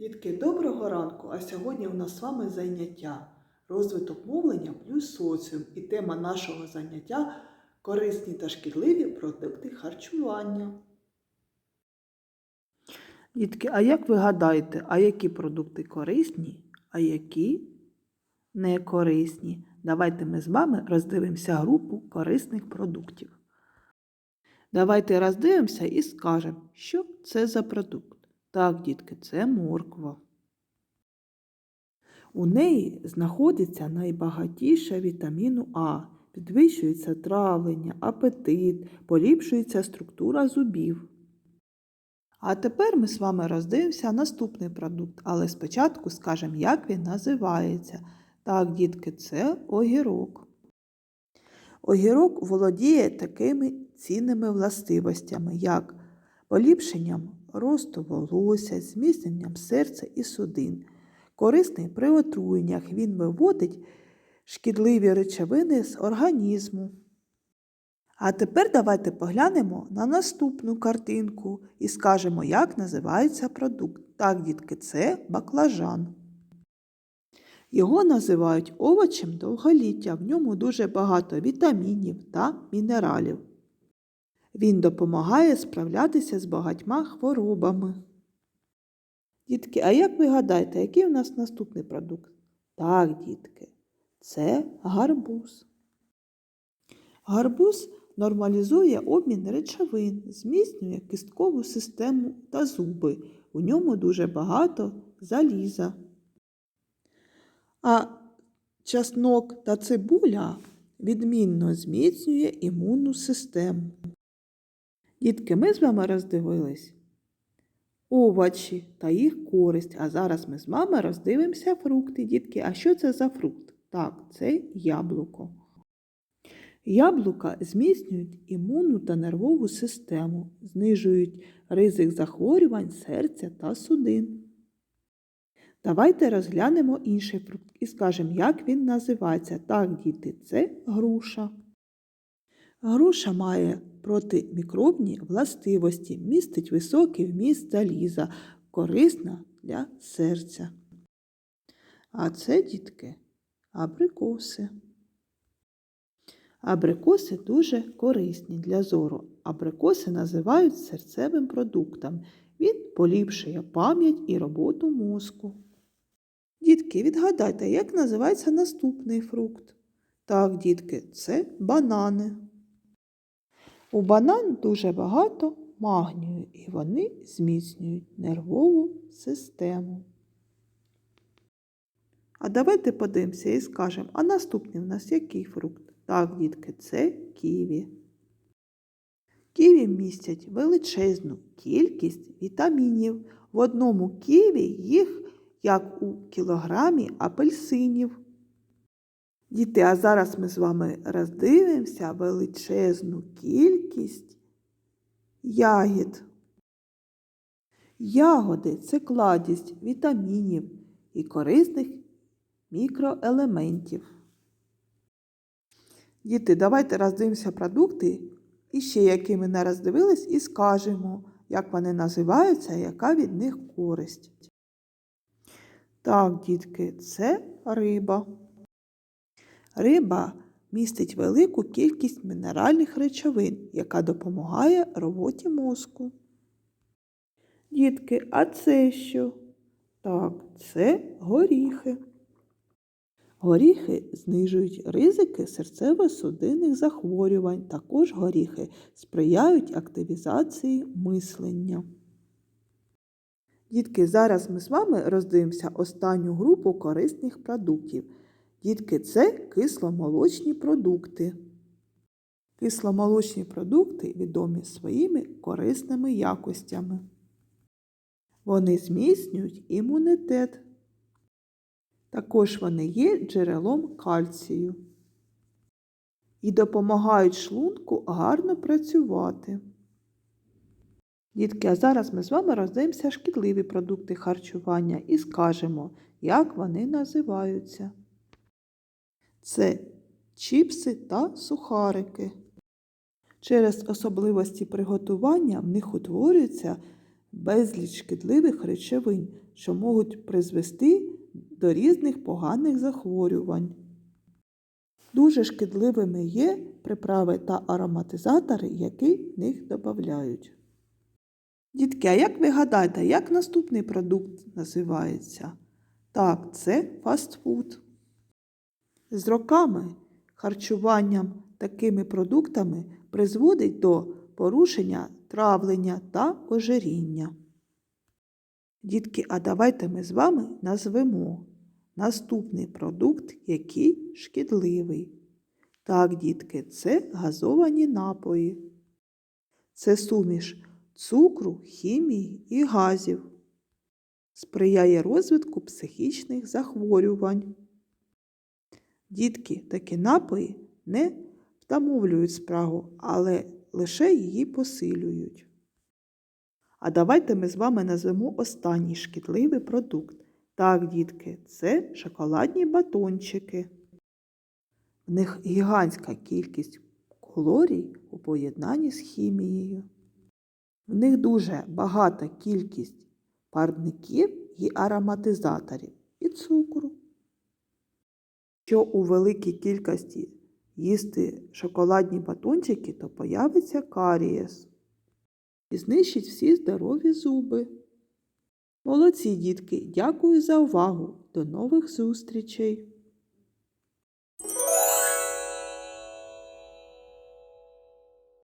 Дітки, доброго ранку! А сьогодні у нас з вами заняття розвиток мовлення плюс соціум. І тема нашого заняття корисні та шкідливі продукти харчування. Дітки, а як ви гадаєте, а які продукти корисні, а які не корисні? Давайте ми з вами роздивимося групу корисних продуктів. Давайте роздивимося і скажемо, що це за продукт. Так, дітки, це морква. У неї знаходиться найбагатіше вітаміну А, підвищується травлення, апетит, поліпшується структура зубів. А тепер ми з вами роздивимося наступний продукт, але спочатку скажемо, як він називається. Так, дітки, це огірок. Огірок володіє такими цінними властивостями, як поліпшенням росту волосся, зміцненням серця і судин. Корисний при отруєннях він виводить шкідливі речовини з організму. А тепер давайте поглянемо на наступну картинку і скажемо, як називається продукт. Так, дітки, це баклажан. Його називають овочем довголіття. В ньому дуже багато вітамінів та мінералів. Він допомагає справлятися з багатьма хворобами. Дітки, а як ви гадаєте, який у нас наступний продукт? Так, дітки, це гарбуз. Гарбуз нормалізує обмін речовин, зміцнює кісткову систему та зуби. У ньому дуже багато заліза. А часнок та цибуля відмінно зміцнює імунну систему. Дітки, ми з вами роздивились овочі та їх користь. А зараз ми з вами роздивимося фрукти, дітки. А що це за фрукт? Так, це яблуко. Яблука зміцнюють імунну та нервову систему, знижують ризик захворювань серця та судин. Давайте розглянемо інший фрукт і скажемо, як він називається. Так, діти, це груша. Груша має протимікробні властивості, містить високий вміст заліза, корисна для серця. А це, дітки, абрикоси. Абрикоси дуже корисні для зору. Абрикоси називають серцевим продуктом. Він поліпшує пам'ять і роботу мозку. Дітки, відгадайте, як називається наступний фрукт? Так, дітки, це банани. У банан дуже багато магнію, і вони зміцнюють нервову систему. А давайте подивимося і скажемо, а наступний у нас який фрукт? Так, дітки, це ківі. Ківі містять величезну кількість вітамінів. В одному ківі їх, як у кілограмі апельсинів. Діти, а зараз ми з вами роздивимося величезну кількість ягід. Ягоди це кладість вітамінів і корисних мікроелементів. Діти, давайте роздивимося продукти і ще які ми не роздивились, і скажемо, як вони називаються і яка від них користь. Так, дітки, це риба. Риба містить велику кількість мінеральних речовин, яка допомагає роботі мозку. Дітки, а це що? Так, це горіхи. Горіхи знижують ризики серцево-судинних захворювань. Також горіхи сприяють активізації мислення. Дітки, зараз ми з вами роздивимося останню групу корисних продуктів. Дітки, це кисломолочні продукти. Кисломолочні продукти відомі своїми корисними якостями. Вони зміцнюють імунітет. Також вони є джерелом кальцію і допомагають шлунку гарно працювати. Дітки, а зараз ми з вами роздивимося шкідливі продукти харчування і скажемо, як вони називаються. Це чіпси та сухарики. Через особливості приготування в них утворюються безліч шкідливих речовин, що можуть призвести до різних поганих захворювань. Дуже шкідливими є приправи та ароматизатори, які в них додають. Дітки, а як ви гадаєте, як наступний продукт називається? Так, це фастфуд. З роками харчуванням такими продуктами призводить до порушення травлення та ожиріння. Дітки, а давайте ми з вами назвемо наступний продукт, який шкідливий. Так, дітки, це газовані напої. Це суміш цукру, хімії і газів. Сприяє розвитку психічних захворювань. Дітки, такі напої не втамовлюють спрагу, але лише її посилюють. А давайте ми з вами назвемо останній шкідливий продукт. Так, дітки, це шоколадні батончики. В них гігантська кількість калорій у поєднанні з хімією. В них дуже багата кількість парників і ароматизаторів і цукру. Якщо у великій кількості їсти шоколадні батончики, то появиться карієс і знищить всі здорові зуби. Молодці, дітки, дякую за увагу. До нових зустрічей!